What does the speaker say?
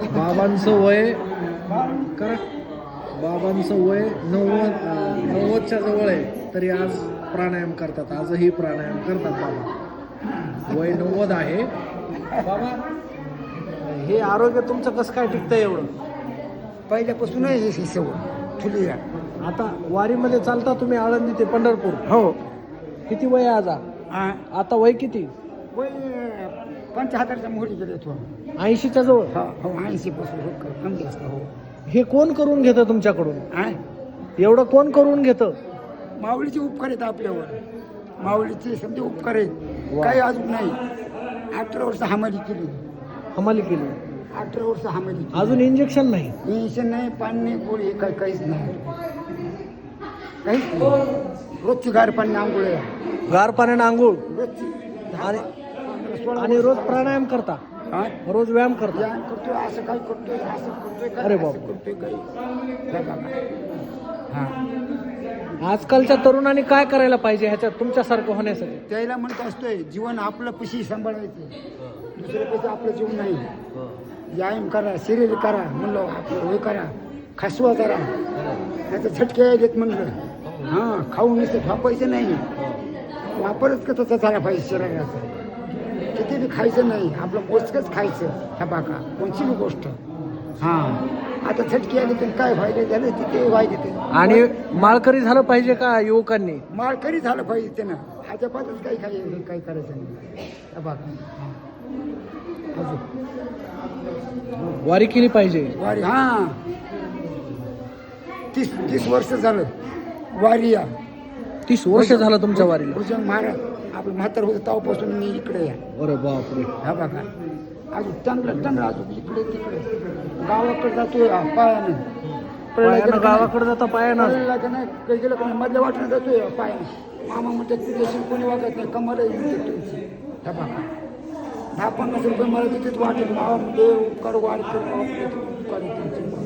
बाबांचं वय करा बाबांचं वय नव्वद नव्वदच्या जवळ आहे. तरी आज प्राणायाम करतात. आजही प्राणायाम करतात बाबा. वय नव्वद आहे. बाबा हे आरोग्य तुमचं कसं काय टिकतं एवढं? पहिल्यापासून हे सवय ठुली आता वारीमध्ये चालता तुम्ही आळंदी ते पंढरपूर. हो. किती वय आहे आज. आता वय किती? वय पंचाहत्तरच्या मोठी गेले तो ऐंशीच्या जवळ? हो हो ऐंशी पासून हो क- कमी जास्त हो. हे कोण करून घेतं तुमच्याकडून? हा? एवढं कोण करून घेतं? माऊलीचे उपकार आहेत आपल्यावर. माऊलीचे समजे उपकार आहेत. काही अजून नाही. अठरा वर्ष हमाली केली. हमाली केली. अठरा वर्ष हमाली केली. अजून इंजेक्शन नाही? टेन्शन नाही पाणी नाही गोळी काही काहीच नाही. काहीच नाही. रोजची गार पाणी आंघोळ आहे. गार पाण्यानं आंघोळ? रोजची. आणि आणि रोज प्राणायाम करता. हा? रोज व्यायाम करता. व्यायाम करतोय असं काय करतोय असं करतोय काय अरे असं बाप. करतोय काही. हे बघा. हा. आजकालच्या तरुणांनी काय करायला पाहिजे ह्याच्यात तुमच्यासारखं होण्यासाठी? त्याला म्हणत असतोय जीवन आपलं पशी सांभाळायचं. दुसऱ्या पैसे आपलं जीवन नाही. व्यायाम करा शरीर करा म्हणलं आपलं हे करा खासवा करा त्याचं झटके यायलेत म्हणलं. हां खाऊन नुसतं थापायचं नाही. वापरच कसं झाला पाहिजे शरीराचा? किती बी खायचं नाही. आपलं मोजकंच खायचं ह्या बाका कोणची बी गोष्ट. हां. आता झटके आले तर काय फायदे? झाले तिथे व्हायचे ते आणि माळकरी झालं पाहिजे का युवकांनी? माळकरी झालं पाहिजे त्यानं. अजिबातच काही काही काही करायचं नाही. ह्या बाका हां. अजून. वारी केली पाहिजे. वारी हा. तीस तीस वर्ष झालं. वारी या. तीस वर्ष झालं तुमच्या वारीला. भुजंग महाराज. आपलं म्हातार होतं तेव्हापासून मी इकडे या अरे बापरे हा बघा अजून चांगलं चांगलं अजून इकडे तिकडे गावाकडे जातोय हा, पायानं पायानं गावाकडे जाता पायानं पळायला का नाही काही गेलं का नाही मधल्या वाटणं जातोय हा, पायानं मामा म्हणतात तुझ्याशी कोणी वागत नाही कमर तुमची हा बघा दहा पन्नास रुपये मला तिथेच वाटेल मावा म्हणजे उपकार वाढ कर